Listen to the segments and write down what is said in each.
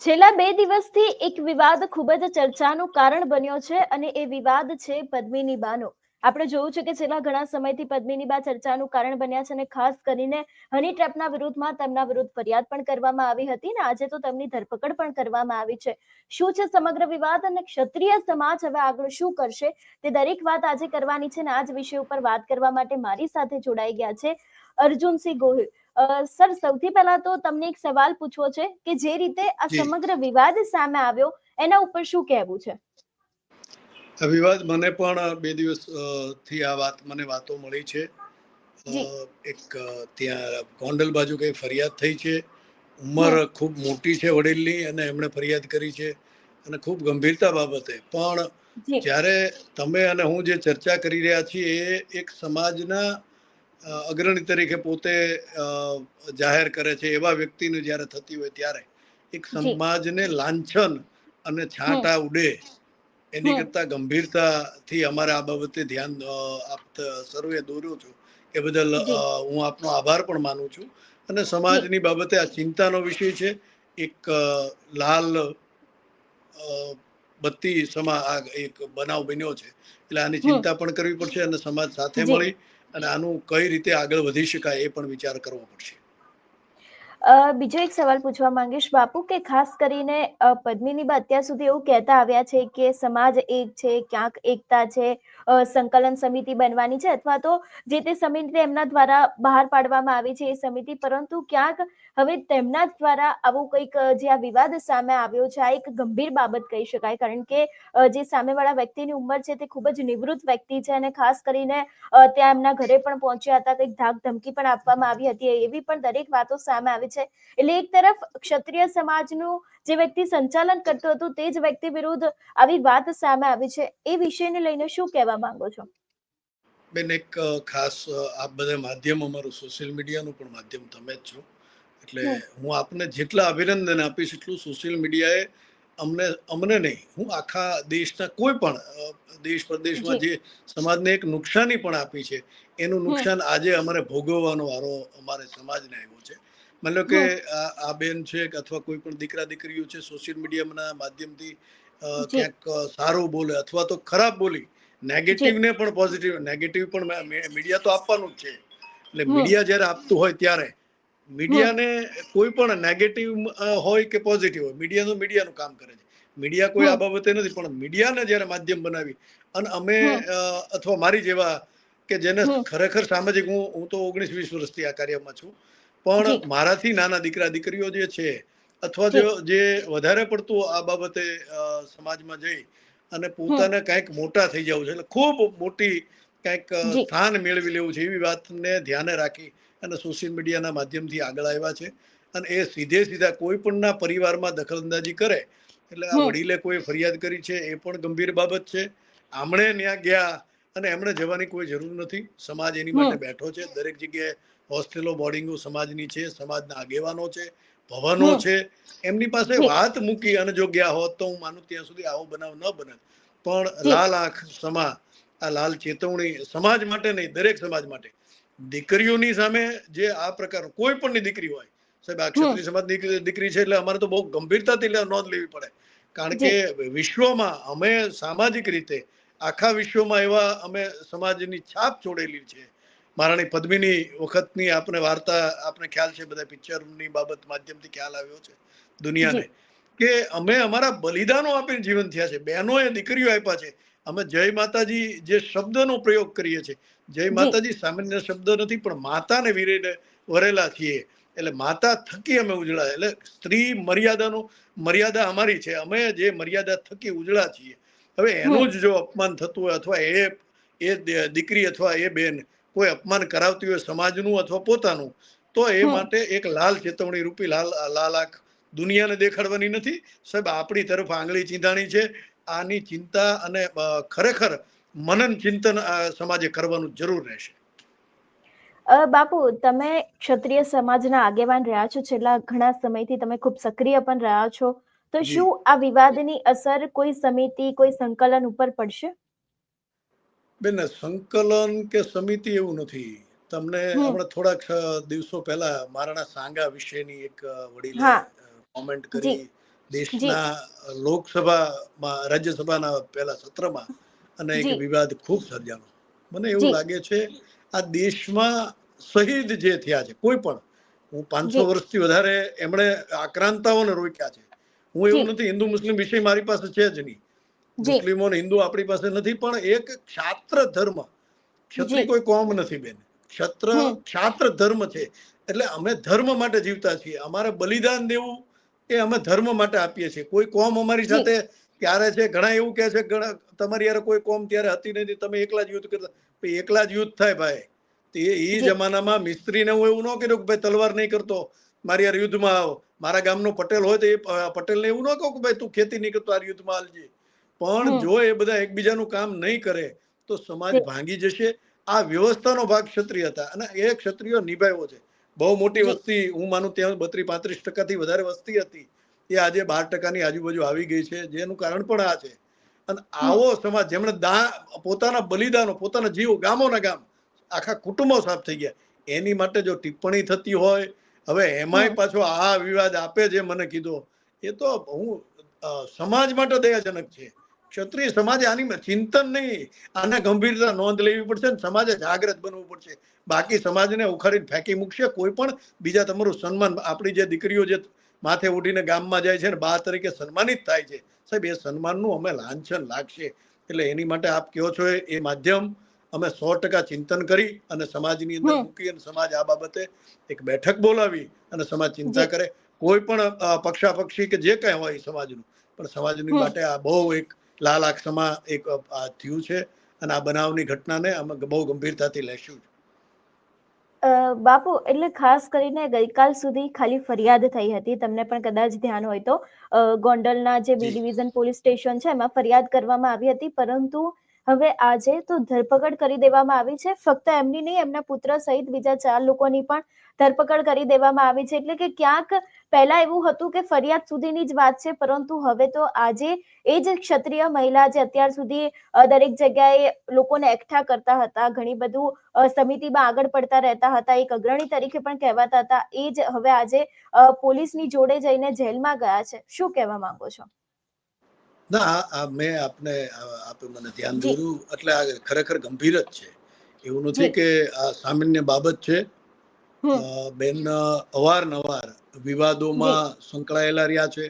છેલ્લા બે દિવસથી એક વિવાદ ખૂબ જ ચર્ચાનું કારણ બન્યો છે અને એ વિવાદ છે પદ્મિની બાનો. આપણે જોયું છે કે છેલ્લા ઘણા સમયથી પદ્મિની બા ચર્ચાનું કારણ બન્યા છે અને ખાસ કરીને હની ટ્રેપના વિરુદ્ધમાં તેમના વિરુદ્ધ ફરિયાદ પણ કરવામાં આવી હતી ને આજે તો તેમની ધરપકડ પણ કરવામાં આવી છે. શું છે સમગ્ર વિવાદ અને ક્ષત્રિય સમાજ હવે આગળ શું કરશે? તે દરેક વાત આજે કરવાની છે ને આ જ વિષય ઉપર વાત કરવા માટે મારી સાથે જોડાઈ ગયા છે અર્જુનસિંહ ગોહિલ. સર સૌથી પહેલા તો તમને એક સવાલ પૂછવો છે કે જે રીતે આ સમગ્ર વિવાદ સામે આવ્યો એના ઉપર શું કહેવું છે? આ વિવાદ મને પણ બે દિવસથી આ વાત મને વાતો મળી છે. એક ત્યાં ગોંડલ બાજુ કઈ ફરિયાદ થઈ છે. ઉંમર ખૂબ મોટી છે વડીલની અને એમણે ફરિયાદ કરી છે અને ખૂબ ગંભીરતા બાબતે. પણ જ્યારે તમે અને હું જે ચર્ચા કરી રહ્યા છીએ એ એક સમાજના અગ્રણી તરીકે પોતે જાહેર કરે છે એવા વ્યક્તિનું જ્યારે થતી હોય ત્યારે એક સમાજને લાંછન અને છાંટા ઉડે એની કરતા ગંભીરતાથી અમારે આ બાબતે ધ્યાન આપ સર્વે દોર્યો છો. એ બદલ હું આપનો આભાર પણ માનું છું. અને સમાજની બાબતે આ ચિંતાનો વિષય છે. એક લાલ બત્તી સમા આ એક બનાવ બન્યો છે. એટલે આની ચિંતા પણ કરવી પડશે અને સમાજ સાથે મળી અને આનું કઈ રીતે આગળ વધી શકાય એ પણ વિચાર કરવો પડશે. બીજો એક સવાલ પૂછવા માંગીશ બાપુ કે ખાસ કરીને પદ્મિની બા અત્યાર સુધી એવું કહેતા આવ્યા છે કે સમાજ એક છે, ક્યાંક એકતા છે સંકલન સમિતિ બનવાની છે અથવા તો જે તે સમિતિ એમના દ્વારા બહાર પાડવામાં આવી છે એ સમિતિ, પરંતુ ક્યાંક હવે તેમના દ્વારા આવું કંઈક જે આ વિવાદ સામે આવ્યો છે, આ એક ગંભીર બાબત કહી શકાય. કારણ કે જે સામેવાળા વ્યક્તિની ઉંમર છે તે ખૂબ જ નિવૃત્ત વ્યક્તિ છે અને ખાસ કરીને ત્યાં એમના ઘરે પણ પહોંચ્યા હતા, કંઈક ધાક ધમકી પણ આપવામાં આવી હતી, એવી પણ દરેક વાતો સામે આવી છે. એટલે એક તરફ ક્ષત્રિય સમાજનું જે વ્યક્તિ સંચાલન કરતું હતું તે જ વ્યક્તિ વિરુદ્ધ આવી વાત સામે આવી છે. એ વિષયને લઈને શું કહેવા માંગો છો? બેન, એક ખાસ આપ બધા માધ્યમ અમારું સોશિયલ મીડિયાનું પણ માધ્યમ, તમે જ છો. એટલે હું આપને જેટલા અભિનંદન આપીશ એટલું સોશિયલ મીડિયાએ અમને અમને નહીં હું આખા દેશના કોઈ પણ દેશ પ્રદેશમાં જે. સમાજને એક નુકસાની પણ આપી છે એનું નુકસાન આજે અમારે ભોગવવાનો વારો અમારે સમાજને આવ્યો છે. માની કે આ બેન છે કે અથવા કોઈ પણ દીકરા દીકરીઓ છે સોશિયલ મીડિયાના માધ્યમથી ક્યાંક સારું બોલે અથવા તો ખરાબ બોલી નેગેટિવને પણ પોઝિટિવ નેગેટિવ પણ મીડિયા તો આપવાનું જ છે. એટલે મીડિયા જ્યારે આપતું હોય ત્યારે મીડિયાને કોઈ પણ નેગેટિવ હોય કે પોઝિટિવ હોય મીડિયાનું મીડિયાનું કામ કરે છે. મીડિયા કોઈ આ બાબતે નથી પણ મીડિયાને જ્યારે માધ્યમ બનાવી અને અમે અથવા મારી જેવા કે જેને ખરેખર સામાજિક હું હું તો ઓગણીસ વીસ વર્ષથી આ કાર્યમાં છું પણ મારાથી નાના દીકરા દીકરીઓ જે છે અથવા જી. જો વધારે પડતું આ બાબતે સમાજમાં જઈ અને પોતાને કંઈક મોટા થઈ જવું છે એટલે ખૂબ મોટી કંઈક સ્થાન મેળવી લેવું છે એવી વાતને ધ્યાને રાખી અને સોશિયલ મીડિયાના માધ્યમથી આગળ આવ્યા છે. અને એ સીધે સીધા કોઈ પણના પરિવારમાં દખલઅંદાજી કરે એટલે આ વડીલે કોઈ ફરિયાદ કરી છે એ પણ ગંભીર બાબત છે. આમણે ત્યાં ગયા અને એમણે જવાની કોઈ જરૂર નથી. સમાજ એની માટે બેઠો છે. દરેક જગ્યાએ હોસ્ટેલો બોર્ડિંગો સમાજની છે સમાજના આગેવાનો છે ભવનો છે. એમની પાસે વાત મૂકી અને જો ગયા હોત તો હું માનું ત્યાં સુધી આવો બનાવ ન બને. પણ લાલ આંખ સમા આ લાલ ચેતવણી સમાજ માટે નહીં દરેક સમાજ માટે દીકરીઓની સામે જે આ પ્રકારનું કોઈ પણની દીકરી હોય સાહેબ આ ક્ષત્રિય સમાજની દીકરી છે એટલે અમારે તો બહુ ગંભીરતાથી નોંધ લેવી પડે. કારણ કે વિશ્વમાં અમે સામાજિક રીતે આખા વિશ્વમાં એવા અમે સમાજની છાપ છોડેલી છે. મહારાણી પદ્મિની વખતની આપણે વાર્તા આપણે ખ્યાલ છે બધા પિક્ચરની બાબત માધ્યમથી ખ્યાલ આવ્યો છે દુનિયાને. કે અમે અમારા બલિદાનો આપીને જીવન થયા છે બહેનોએ દીકરીઓ આપ્યા છે. અમે જય માતાજી જે શબ્દનો પ્રયોગ કરીએ છીએ જય માતાજી સામાન્ય શબ્દ નથી પણ માતાને વીરેને વરેલા છીએ. એટલે માતા થકી અમે ઉજળા એટલે સ્ત્રી મર્યાદાનો મર્યાદા અમારી છે. અમે જે મર્યાદા થકી ઉજળા છીએ. હવે એનું જ જો અપમાન થતું હોય અથવા એ એ દીકરી અથવા એ બેન કોઈ અપમાન કરાવતી હોય સમાજનું અથવા પોતાનું તો એ માટે એક લાલ ચેતવણી રૂપી લાલ લાલ આંખ દુનિયાને દેખાડવાની નથી. સાહેબ આપણી તરફ આંગળી ચીંધાણી છે. આની ચિંતા અને ખરેખર મનન ચિંતન સમાજે કરવાનું જરૂર રહેશે. બાપુ તમે ક્ષત્રિય સમાજના આગેવાન રહ્યા છો. છેલ્લા ઘણા સમયથી તમે ખૂબ સક્રિય પણ રહ્યા છો. તો શું આ વિવાદની અસર કોઈ સમિતિ કોઈ સંકલન ઉપર પડશે? બેન સંકલન કે સમિતિ એવું નથી. તમને હમ. હમણાં થોડાક દિવસો પહેલા મહારાણા સાંગા વિશેની એક વડીલે કોમેન્ટ કરી દેશના લોકસભામાં રાજ્યસભાના પહેલા સત્રમાં અને એક વિવાદ ખૂબ સર્જાનો મને એવું લાગે છે આ દેશમાં શહીદ જે થયા છે કોઈ પણ હું પાંચસો વર્ષથી વધારે એમણે આક્રાંતાઓને રોક્યા છે. હું એવું નથી હિન્દુ મુસ્લિમ વિષય મારી પાસે છે જ નહીં. મુસ્લિમો ને હિન્દુ આપણી પાસે નથી પણ એક ક્ષાત્ર ધર્મ ક્ષત્રિય કોઈ કોમ નથી બેન. ક્ષત્ર ક્ષાત્ર ધર્મ છે એટલે અમે ધર્મ માટે જીવતા છીએ. અમારે બલિદાન દેવું એ અમે ધર્મ માટે આપીએ છીએ. કોઈ કોમ અમારી સાથે ત્યારે છે ઘણા એવું કહે છે તમારી યાર કોઈ કોમ ત્યારે હતી નથી તમે એકલા જ યુદ્ધ કરતા. એકલા જ યુદ્ધ થાય ભાઈ. તે એ જમાનામાં મિસ્ત્રીને હું એવું ન કર્યું કે ભાઈ તલવાર નહીં કરતો. મારી યાર યુદ્ધમાં આવો. મારા ગામનો પટેલ હોય તો એ પટેલને એવું ન કહું કે ભાઈ તું ખેતી નહીં કરતો આ યુદ્ધમાં હાલજે. પણ જો એ બધા એકબીજાનું કામ નહીં કરે તો સમાજ ભાંગી જશે. આ વ્યવસ્થાનો ભાગ ક્ષત્રિય હતા અને એ ક્ષત્રિયો નિભાવ્યો છે. બહુ મોટી વસ્તી હું માનું ત્યાં બત્રીસ પાંત્રીસ ટકાથી વધારે વસ્તી હતી. એ આજે બાર ટકાની આજુબાજુ આવી ગઈ છે જેનું કારણ પણ આ છે. અને આવો સમાજ જેમણે દા પોતાના બલિદાનો પોતાના જીવો ગામોના ગામ આખા કુટુંબો સાફ થઈ ગયા. એની માટે જો ટિપ્પણી થતી હોય હવે એમાંય પાછો આ વિવાદ આપે જે મને કીધો એ તો હું સમાજ માટે દયાજનક છે. ક્ષત્રિય સમાજે આની ચિંતન નહીં. આને ગંભીરતા નોંધ લેવી પડશે ને સમાજે જાગ્રત બનવું પડશે. બાકી સમાજને ઉખાડીને ફેંકી મૂકશે કોઈ પણ. બીજા તમારું સન્માન આપણી જે દીકરીઓ જે માથે ઉઠીને ગામમાં જાય છે ને બા તરીકે સન્માનિત થાય છે. સાહેબ એ સન્માનનું અમે લાંછન લાગશે. એટલે એની માટે આપ કહો છો એ- માધ્યમ અમે સો ટકા ચિંતન કરી અને સમાજની અંદર મૂકી અને સમાજ આ બાબતે એક બેઠક બોલાવી અને સમાજ ચિંતા કરે. કોઈ પણ પક્ષાપક્ષી કે જે કઈ હોય સમાજનું. પણ સમાજની માટે આ બહુ એક લાલ આંખસમા એક થયું છે અને આ બનાવની ઘટનાને અમે બહુ ગંભીરતાથી લેશું બાપુ એટલે ખાસ કરીને ગઈકાલ સુધી ખાલી ફરિયાદ થઈ હતી. તમને પણ કદાચ ધ્યાન હોય તો. ગોંડલના જે. બી ડિવિઝન પોલીસ સ્ટેશન છે એમાં ફરિયાદ કરવામાં આવી હતી. પરંતુ હવે આજે તો ધરપકડ કરી દેવામાં આવી છે. ફક્ત એમની નહીં, એમના પુત્ર સહિત બીજા ચાર લોકોની પણ ધરપકડ કરી દેવામાં આવી છે. એટલે કે ક્યાંક પહેલા એવું હતું કે ફરિયાદ સુધીની જ વાત છે, પરંતુ હવે તો આજે એ જ ક્ષત્રિય મહિલા જે અત્યાર સુધી દરેક જગ્યાએ લોકોને એકઠા કરતા હતા, ઘણી બધું સમિતિમાં આગળ પડતા રહેતા હતા, એક અગ્રણી તરીકે પણ કહેવાતા હતા, એ જ હવે આજે પોલીસની જોડે જઈને જેલમાં ગયા છે. શું કહેવા માંગો છો? ના મેં આપને આપે મને ધ્યાન દોર્યું એટલે આ ખરેખર ગંભીર જ છે. એવું નથી કે આ સામાન્ય બાબત છે. બેન અવારનવાર વિવાદોમાં સંકળાયેલા રહ્યા છે.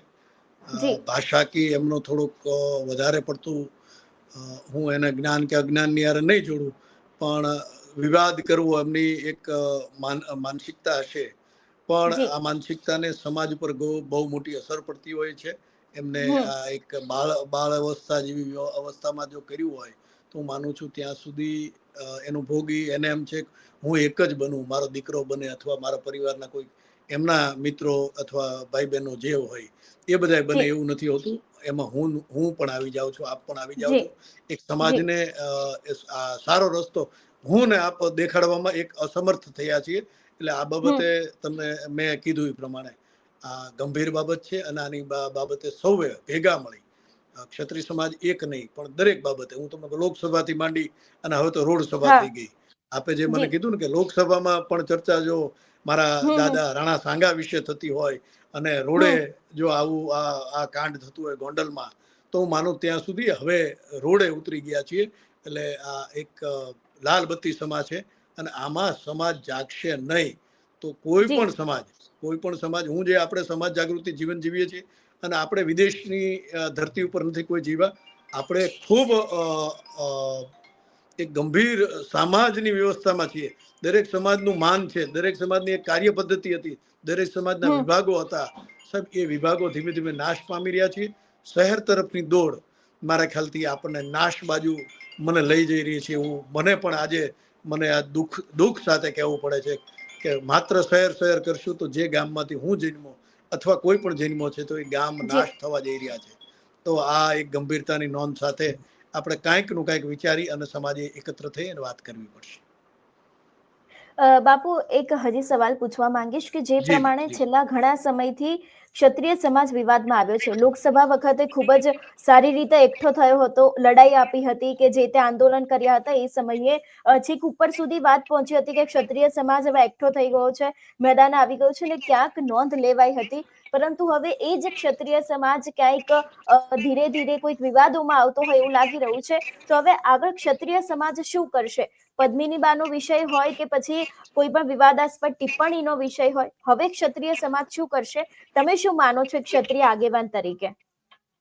ભાષાકી એમનો થોડુંક વધારે પડતું હું એને જ્ઞાન કે અજ્ઞાનની યાર નહીં જોડું પણ વિવાદ કરવો એમની એક માનસિકતા હશે. પણ. આ માનસિકતાને સમાજ બહુ બહુ મોટી અસર પડતી હોય છે. એમને એક બાળ બાળ અવસ્થા જેવી અવસ્થામાં જો કર્યું હોય તો હું માનું છું ત્યાં સુધી એનું ભોગી એને એમ છે હું એક જ બનું મારો દીકરો બને અથવા મારા પરિવારના કોઈ એમના મિત્રો અથવા ભાઈ બહેનો જે હોય એ બધા બને એવું નથી હોતું. એમાં હું હું પણ આવી જાઉં છું આપ પણ આવી જાઓ છો. એક સમાજને સારો રસ્તો હું ને આપ દેખાડવામાં એક અસમર્થ થયા છીએ. એટલે આ બાબતે તમને મેં કીધું એ પ્રમાણે. આ ગંભીર બાબત છે અને આની બાબતે સૌએ ભેગા મળી. ક્ષત્રિય સમાજ એક નહીં પણ દરેક બાબતે. હું તમને લોકસભાથી માંડી અને હવે તો રોડ સભા થઈ ગઈ. આપે જે મને કીધું ને કે લોકસભામાં પણ ચર્ચા જો મારા. દાદા રાણા સાંગા વિશે થતી હોય અને રોડે જો આવું આ આ કાંડ થતું હોય ગોંડલમાં તો હું માનું ત્યાં સુધી હવે રોડે ઉતરી ગયા છીએ. એટલે આ એક લાલ બત્તી સમાજ છે અને આમાં સમાજ જાગશે નહીં. તો કોઈ પણ સમાજ કોઈ પણ સમાજ હું જે આપણે સમાજ જાગૃતિ જીવન જીવીએ છીએ અને આપણે વિદેશની ધરતી ઉપર નથી કોઈ જીવા આપણે ખૂબ એક ગંભીર સમાજની વ્યવસ્થામાં છીએ. દરેક સમાજનું માન છે દરેક સમાજની એક કાર્ય પદ્ધતિ હતી દરેક સમાજના. વિભાગો હતા. સાહેબ એ વિભાગો ધીમે ધીમે નાશ પામી રહ્યા છે શહેર તરફની દોડ મારા ખ્યાલથી આપણને નાશ બાજુ મને લઈ જઈ રહી છે હું મને પણ આજે મને આ દુઃખ દુઃખ સાથે કહેવું પડે છે. કે માત્ર શહેર શહેર કરશું તો જે ગામમાંથી હું જન્મો અથવા કોઈ પણ જન્મો છે તો એ ગામ નાશ થવા જઈ રહ્યા છે. તો આ એક ગંભીરતાની નોંધ સાથે આપણે કાંઈકનું કાંઈક વિચારી અને સમાજે એકત્ર થઈ અને વાત કરવી પડશે. બાપુ એક હજી સવાલ પૂછવા માંગીશ કે જે પ્રમાણે છેલ્લા ઘણા સમયથી ક્ષત્રિય સમાજ વિવાદમાં આવ્યો છે. લોકસભા વખતે ખૂબ જ સારી રીતે એકઠો થયો હતો લડાઈ આપી હતી કે જે તે આંદોલન કર્યા હતા એ સમયે છેક ઉપર સુધી વાત પહોંચી હતી કે ક્ષત્રિય સમાજ હવે એકઠો થઈ ગયો છે મેદાન આવી ગયો છે અને ક્યાંક નોંધ લેવાઈ હતી. પરંતુ હવે એ જ ક્ષત્રિય સમાજ ક્યાંક ધીરે ધીરે કોઈક વિવાદોમાં આવતો હોય એવું લાગી રહ્યું છે. તો હવે આગળ ક્ષત્રિય સમાજ શું કરશે? પદ્મિની બાનો વિષય હોય કે પછી કોઈ પણ વિવાદાસ્પદ ટિપ્પણીનો વિષય હોય? હવે ક્ષત્રિય સમાજ શું કરશે? તમે શું માનો છો ક્ષત્રિય આગેવાન તરીકે?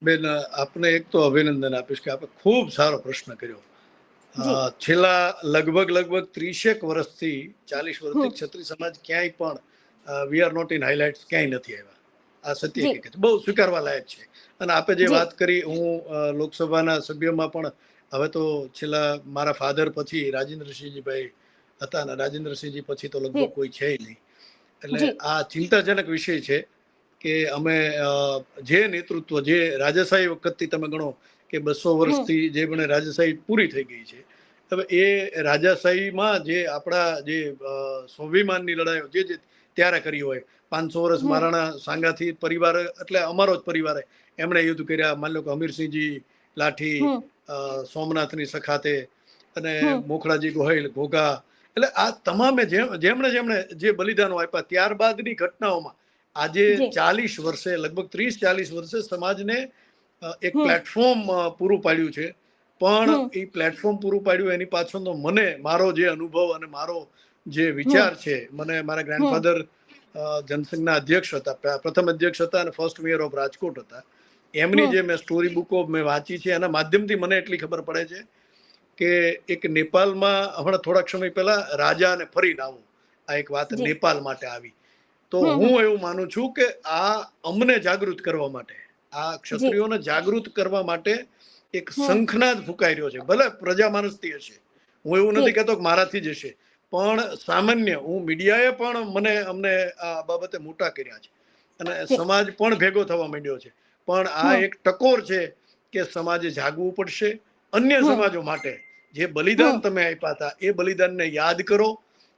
બેન આપને એક તો અભિનંદન આપીશ કે આપણે ખૂબ સારો પ્રશ્ન કર્યો. છેલ્લા લગભગ લગભગ ત્રીસેક વર્ષથી ચાલીસ વર્ષથી ક્ષત્રિય સમાજ ક્યાંય પણ we are not in highlight ક્યાંય નથી આવ્યા. આ સત્ય હકીકત બહુ સ્વીકારવા લાયક છે. અને આપે જે વાત કરી હું લોકસભાના સભ્યમાં પણ હવે તો છેલ્લા મારા ફાધર પછી રાજેન્દ્રસિંહજીભાઈ હતા અને રાજેન્દ્રસિંહજી પછી તો લગભગ કોઈ છે નહીં. એટલે આ ચિંતાજનક વિષય છે કે અમે જે નેતૃત્વ જે રાજાશાહી વખતથી તમે ગણો કે બસો વર્ષથી જે પણ રાજાશાહી પૂરી થઈ ગઈ છે. હવે એ રાજાશાહીમાં જે આપણા જે સ્વાભિમાનની લડાઈઓ જે જે ત્યારે કરી હોય. પાંચસો વર્ષ. મહારાણા સાંગાથી પરિવાર એટલે અમારો જ પરિવારે એમણે યુદ્ધ કર્યા. માની લો કે હમીરસિંહજી લાઠી સોમનાથની સખાતે અને મોખડાજી ગોહિલ ઘોઘા. એટલે આ તમામે જેમણે જેમણે જે બલિદાનો આપ્યા ત્યારબાદની ઘટનાઓમાં આજે ચાલીસ વર્ષે લગભગ ત્રીસ ચાલીસ વર્ષે સમાજને એક પ્લેટફોર્મ પૂરું પાડ્યું છે. પણ એ પ્લેટફોર્મ પૂરું પાડ્યું એની પાછળનો મને મારો જે અનુભવ અને મારો જે વિચાર છે મને મારા ગ્રેન્ડફાધર જનસંઘના અધ્યક્ષ હતા પ્રથમ અધ્યક્ષ હતા અને ફર્સ્ટ મેયર ઓફ રાજકોટ હતા. એમની જે મેં સ્ટોરી બુકો મેં વાંચી છે એના માધ્યમથી મને એટલી ખબર પડે છે કે એક નેપાલમાં હમણાં થોડાક સમય પહેલા રાજા અને ફરી આવું આ એક વાત નેપાલ માટે આવી. તો. હું એવું માનું છું કે આ અમને જાગૃત કરવા માટે આ ક્ષત્રિયોને જાગૃત કરવા માટે એક શંખના શંખનાદ ફૂંકાઈ રહ્યો છે. ભલે પ્રજા માણસથી હશે. હું એવું નથી જી. કહેતો કે મારાથી જ હશે. પણ સામાન્ય હું મીડિયાએ પણ મને અમને આ બાબતે મોટા કર્યા છે. અને સમાજ પણ ભેગો થવા માંડ્યો છે. પણ આ એક ટકોર છે કે સમાજે જાગવું પડશે અન્ય સમાજો માટે. જે બલિદાન તમે આપ્યા હતા એ બલિદાનને યાદ કરો.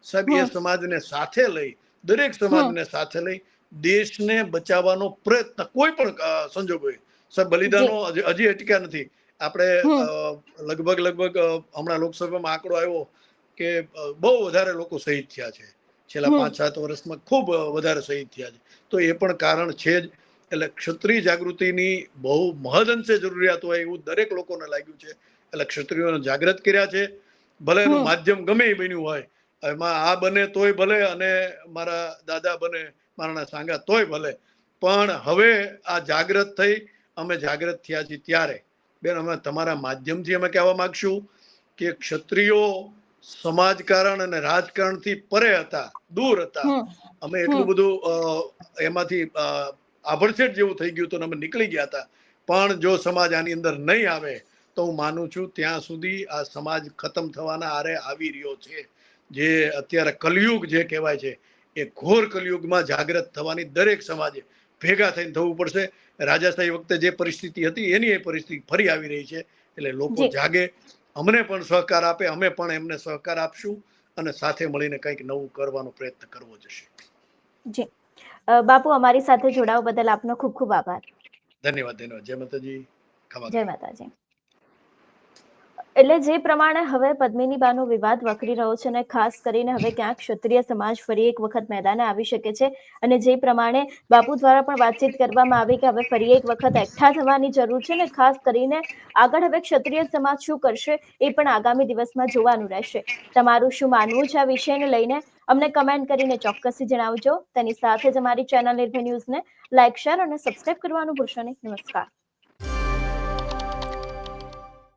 સભ્ય સમાજને સાથે લઈ દરેક સમાજને સાથે લઈ દેશને બચાવવાનો પ્રયત્ન કોઈ પણ સંજોગ સંજોગોએ. સાહેબ બલિદાનો હજી અટક્યા નથી. આપણે લગભગ લગભગ હમણાં લોકસભામાં આંકડો આવ્યો. કે બહુ વધારે લોકો શહીદ થયા છે. છેલ્લા પાંચ સાત વર્ષમાં ખૂબ વધારે શહીદ થયા છે. તો એ પણ કારણ છે જ. એટલે ક્ષત્રિય જાગૃતિની બહુ મહદઅંશે જરૂરિયાત હોય એવું દરેક લોકોને લાગ્યું છે. એટલે ક્ષત્રિયોને જાગૃત કર્યા છે. ભલે એનું માધ્યમ ગમે એ બન્યું હોય. એમાં આ બને તોય ભલે અને મારા દાદા બને મારા સાંગા તોય ભલે. પણ હવે આ જાગૃત થઈ અમે જાગૃત થયા છીએ ત્યારે. બેન અમે તમારા માધ્યમથી અમે કહેવા માગશું કે ક્ષત્રિયો સમાજકારણ અને રાજકારણથી પરે હતા દૂર હતા. અમે એટલું બધું એમાંથી આભડછેટ જેવું થઈ ગયું હતું અમે નીકળી ગયા હતા. પણ જો સમાજ આની અંદર નહીં આવે તો હું માનું છું ત્યાં સુધી આ સમાજ ખતમ થવાના આરે આવી રહ્યો છે. જે અત્યારે કલયુગ જે કહેવાય છે એ ઘોર કલયુગમાં જાગૃત થવાની દરેક સમાજે ભેગા થઈને થવું પડશે. રાજાશાહી વખતે જે પરિસ્થિતિ હતી એની એ પરિસ્થિતિ ફરી આવી રહી છે. એટલે લોકો જાગે અમને પણ સહકાર આપે અમે પણ એમને સહકાર આપશું અને સાથે મળીને કંઈક નવું કરવાનો પ્રયત્ન કરવો જશે. જી. બાપુ અમારી સાથે જોડાવા બદલ આપનો ખૂબ ખૂબ આભાર. ધન્યવાદ ધન્યવાદ. જય માતાજી. જય માતાજી. એટલે જે પ્રમાણે હવે પદ્મિનીબાનો વિવાદ વકરી રહ્યો છે અને ખાસ કરીને હવે ક્યાંક ક્ષત્રિય સમાજ ફરી એક વખત મેદાને આવી શકે છે અને જે પ્રમાણે બાપુ દ્વારા પણ વાતચીત કરવામાં આવી કે હવે ફરી એક વખત એકઠા થવાની જરૂર છે ને ખાસ કરીને આગળ હવે ક્ષત્રિય સમાજ શું કરશે એ પણ આગામી દિવસમાં જોવાનું રહેશે. તમારું શું માનવું છે આ વિષયને લઈને? અમને કમેન્ટ કરીને ચોક્કસથી જણાવજો. તેની સાથે જ અમારી ચેનલ નિર્ભય ન્યૂઝને લાઇક શેર અને સબસ્ક્રાઇબ કરવાનું ભૂલશો નહીં. નમસ્કાર.